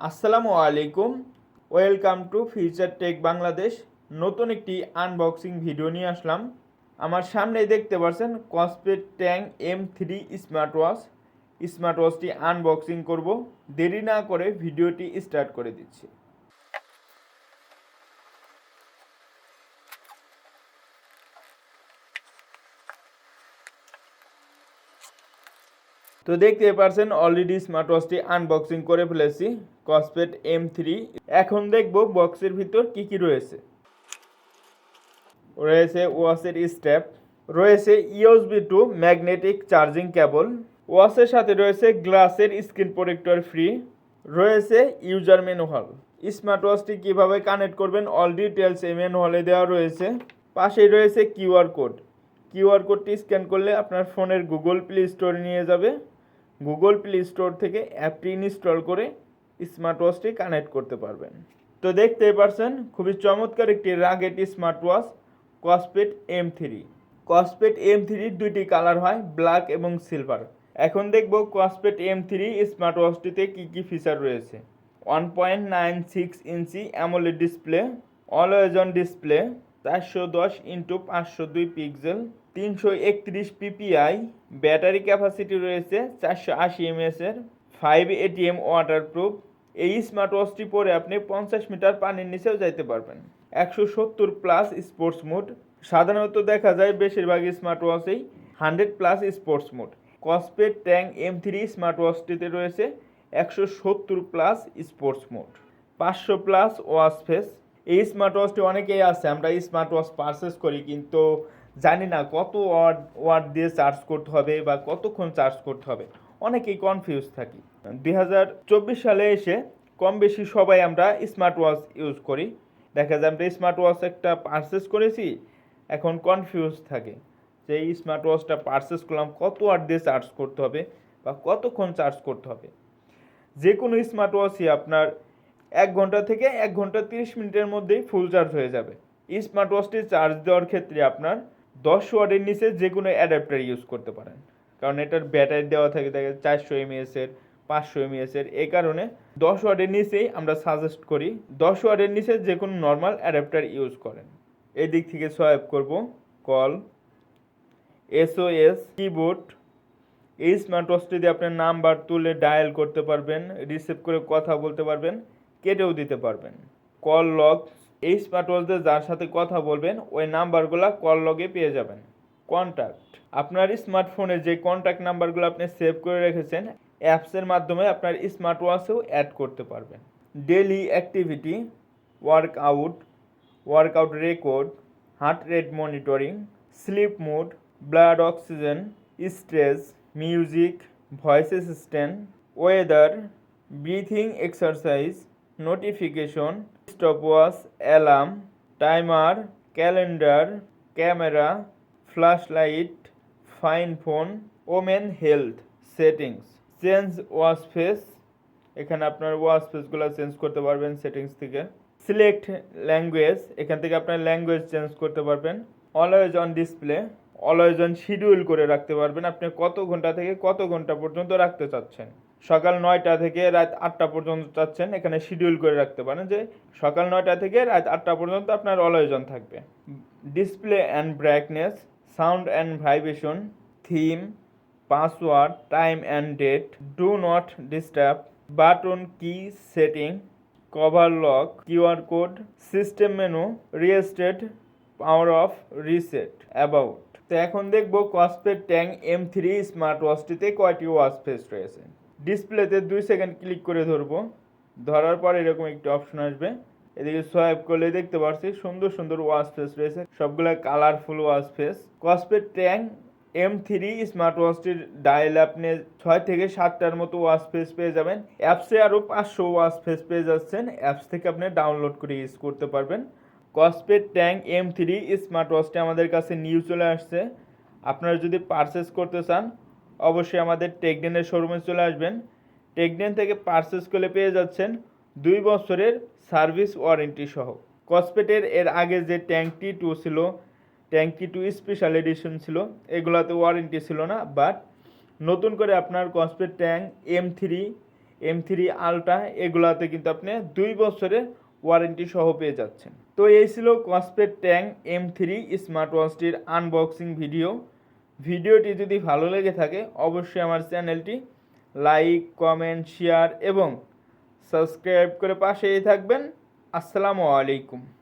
আসসালামু আলাইকুম। Welcome to future tech Bangladesh. নতুন একটি আনবক্সিং ভিডিও নিয়ে আসলাম। আমার সামনেই দেখতে পাচ্ছেন Kospet Tank M three smart watch smart ওয়াচটি unboxing করব। দেরি না করে ভিডিওটি স্টার্ট করে দিচ্ছি। তো দেখতে পারছেন অলরেডি স্মার্ট ওয়াচটি আনবক্সিং করে ফেলেছি কসপেট এম থ্রি এখন দেখব বক্সের ভিতর কি কি রয়েছে। রয়েছে ওয়াচের স্ট্যাপ রয়েছে USB to magnetic charging cable ওয়াচের সাথে রয়েছে গ্লাসের স্ক্রিন প্রোটেক্টর ফ্রি রয়েছে ইউজার ম্যানুয়াল স্মার্ট ওয়াচটি কীভাবে কানেক্ট করবেন অল ডিটেলস এই ম্যানুয়ালে দেওয়া রয়েছে। পাশেই রয়েছে কিউআর কোড কিউআর কোডটি স্ক্যান করলে আপনার ফোনের গুগল প্লে স্টোরে নিয়ে যাবে। গুগল প্লে স্টোর থেকে অ্যাপটি ইনস্টল করে স্মার্ট ওয়াচটি কানেক্ট করতে পারবেন। তো দেখতেই পারছেন, খুবই চমৎকার একটি rugged smart watch Kospet M three Kospet M থ্রির দুইটি কালার হয়, ব্ল্যাক এবং সিলভার। এখন দেখব কসপেট এম থ্রি স্মার্ট ওয়াচটিতে কী কী ফিচার রয়েছে। One point nine six inch AMOLED display always on display চারশো দশ ইন্টু পাঁচশো দুই পিক্সেল, তিনশো একত্রিশ পিপিআই, ব্যাটারি ক্যাপাসিটি রয়েছে চারশো আশি এমএসের ফাইভ এটিএম ওয়াটারপ্রুফ। এই স্মার্ট ওয়াচটি পরে আপনি পঞ্চাশ মিটার পানির নিচেও যাইতে পারবেন। একশো সত্তর প্লাস স্পোর্টস মোড। সাধারণত দেখা যায় বেশিরভাগ smart ওয়াচেই hundred plus sports mode. Kospet Tank M three smart ওয়াচটিতে রয়েছে একশো সত্তর প্লাস স্পোর্টস মোড। পাঁচশো প্লাস ওয়াচ ফেস এই স্মার্ট ওয়াচটি অনেকেই আছে, আমরা স্মার্ট ওয়াচ পারচেস করি, কিন্তু জানি না কত ওয়াট ওয়াট দিয়ে চার্জ করতে হবে বা কতক্ষণ চার্জ করতে হবে। অনেকেই কনফিউজ থাকি। দুই হাজার চব্বিশ সালে এসে কম বেশি সবাই আমরা স্মার্ট ওয়াচ ইউজ করি। দেখা যায় আমরা স্মার্ট ওয়াচ একটা পারচেস করেছি, এখন কনফিউজ থাকে যে এই স্মার্ট ওয়াচটা পারচেস করলাম, কত ওয়াট দিয়ে চার্জ করতে হবে বা কতক্ষণ চার্জ করতে হবে। যে কোনো স্মার্ট ওয়াচই আপনার এক ঘণ্টা থেকে এক ঘণ্টা তিরিশ মিনিটের মধ্যেই ফুল চার্জ হয়ে যাবে। স্মার্ট ওয়াচটি চার্জ দেওয়ার ক্ষেত্রে আপনার দশ ওয়াটের নিচে যে কোনো অ্যাডাপ্টার ইউজ করতে পারেন। কারণ এটার ব্যাটারি দেওয়া থাকে দেখে চারশো এমএসের পাঁচশো এমএসের এই কারণে দশ ওয়াটের নিচেই আমরা সাজেস্ট করি, দশ ওয়াটের নিচে যে কোনো নর্মাল অ্যাডাপ্টার ইউজ করেন। এই দিক থেকে সোয়াইপ করব কল এসওএস কিবোর্ড এই স্মার্ট ওয়াচটি দিয়ে আপনার নাম্বার তুলে ডায়াল করতে পারবেন রিসিভ করে কথা বলতে পারবেন। কেটেও দিতে পারবেন। কল লগ এই স্মার্ট ওয়াচ যার সাথে কথা বলবেন, ওই নাম্বারগুলো কল লগে পেয়ে যাবেন। কন্ট্যাক্ট আপনার স্মার্টফোনে যে কন্ট্যাক্ট নাম্বারগুলো আপনি সেভ করে রেখেছেন অ্যাপসের মাধ্যমে আপনার স্মার্ট ওয়াচেও অ্যাড করতে পারবেন। Daily activity workout workout record heart rate monitoring sleep mode blood oxygen stress music voice assistant weather breathing exercise notification stopwatch alarm timer calendar camera flash light find phone women health settings change watch face এখানে আপনার wash ফেসগুলো change করতে পারবেন settings থেকে। Select language এখান থেকে আপনার language change করতে পারবেন। Always on display always on schedule করে রাখতে পারবেন। আপনি কত ঘণ্টা থেকে কত ঘণ্টা পর্যন্ত রাখতে চাচ্ছেন। সকাল নয়টা থেকে রাত আটটা পর্যন্ত চাচ্ছেন এখানে শিডিউল করে রাখতে পারেন যে সকাল নয়টা থেকে রাত আটটা পর্যন্ত আপনার অলওয়েজ থাকবে। Display and brightness sound and vibration theme password time and date do not disturb button key setting cover lock QR code system menu restart power off reset about তো এখন দেখব Kospet Tank M three smart ওয়াচটিতে কয়টি watch face রয়েছে। ডিসপ্লেতে দুই second click করে ধরবো। ধরার পর এরকম একটি অপশন আসবে। এদিকে সোয়াইপ করলে দেখতে পাচ্ছি সুন্দর সুন্দর ওয়াচ ফেস রয়েছে। সবগুলা colourful watch face. Kospet Tank M three smart ওয়াচটির dial আপনি ছয় থেকে সাতটার মতো ওয়াচ ফেস পেয়ে যাবেন। অ্যাপসে আরও পাঁচশো ওয়াচ ফেস পেয়ে যাচ্ছেন। অ্যাপস থেকে আপনি ডাউনলোড করে ইউজ করতে পারবেন। Kospet Tank M three smart ওয়াচটি আমাদের কাছে নিউ চলে আসছে। আপনারা যদি পারচেস করতে চান অবশ্যই আমাদের টেকডেনের শোরুমে চলে আসবেন। টেকডেন থেকে পারচেস করলে পেয়ে যাচ্ছেন দুই বছরের সার্ভিস ওয়ারেন্টি সহ। কসপেটের এর আগে যে ট্যাঙ্কটি টু ছিল ট্যাঙ্কি টু স্পেশাল এডিশন ছিল, এগুলাতে ওয়ারেন্টি ছিল না বাট নতুন করে আপনার Kospet Tank M three M three Ultra এগুলাতে কিন্তু আপনি দুই বছরের ওয়ারেন্টি সহ পেয়ে যাচ্ছেন। তো এই ছিল Kospet Tank M three smart ওয়াচটির unboxing video ভিডিওটি যদি ভালো লেগে থাকে, অবশ্যই আমার চ্যানেলটি লাইক, কমেন্ট, শেয়ার এবং সাবস্ক্রাইব করে পাশেই থাকবেন। আসসালামু আলাইকুম।